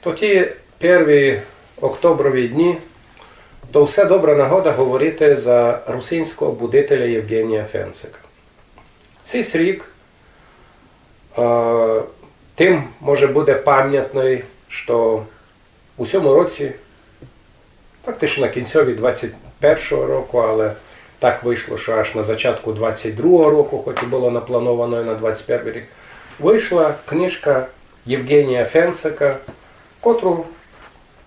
То ті перві октяброві дні, то все добра нагода говорити за русинського будителя Євгенія Фенцика. Цей рік е, тим може буде пам'ятний, що у цьому році, фактично на кінцеві 21-го року, але так вийшло, що аж на початку 22-го року, хоч і було наплановано і на 21 рік, вийшла книжка Євгенія Фенцика, котру,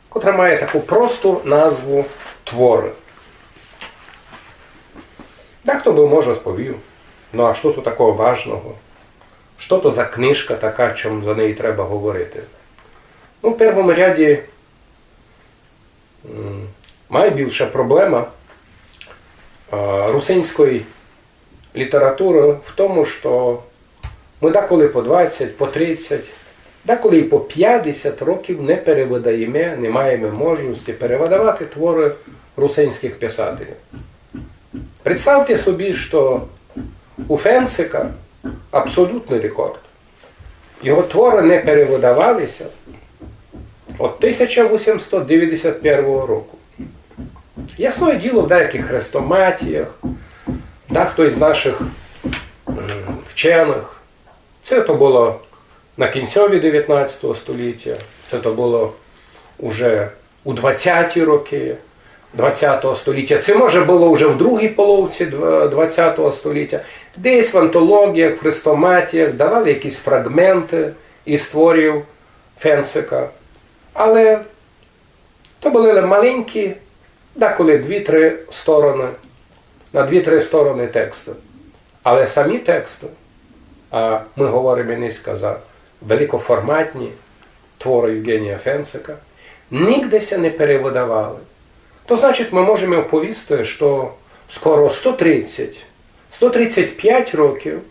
котра має таку просту назву Твори. Дехто би може сповів, ну а що тут такого важного? Що то за книжка така, чому за неї треба говорити? Ну, в першому ряді найбільша проблема русинської літератури в тому, що ми деколи по 20, по 30, деколи і по 50 років не перевидаємо, не маємо можливості перевидавати твори русинських писателів. Представте собі, що у Фенсика абсолютний рекорд. Його твори не перевидавалися от 1891 року. Ясне діло в деяких хрестоматіях, дехто із наших м, вчених. Це то було на кінцеві 19 століття, це то було уже у 20-ті роки 20 століття. Це може було вже в другій половці 20 століття. Десь в антологіях, в хрестоматіях давали якісь фрагменти із творів Фенсика. Але то були маленькі, деколи дві-три сторони, на дві-три сторони тексту. Але самі тексти, а ми говоримо низько за великоформатні твори Євгенія Фенсика, нігдеся не перевидавали. То значить, ми можемо оповісти, що скоро 130, 135 років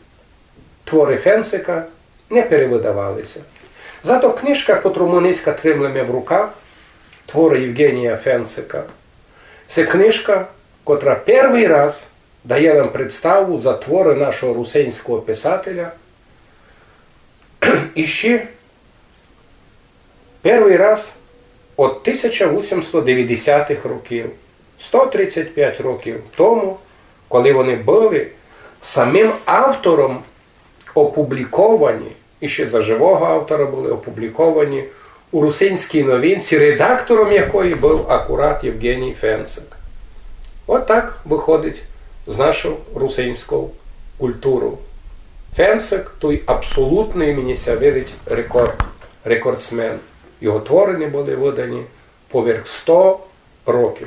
твори Фенсика не перевидавалися. Зато книжка, яку ми низько тримаємо в руках, твори Євгенія Фенсика, це книжка, котра перший раз дає нам представу за твори нашого русинського писателя. І ще перший раз от 1890-х років, 135 років тому, коли вони були самим автором опубліковані, і ще за живого автора були опубліковані у русинській новинці, редактором якої був акурат Євгеній Фенсик. От так виходить з нашу русинську культуру. Фенсик той абсолютний, мені ся вірить, рекорд, рекордсмен. Його твори не були видані поверх 100 років.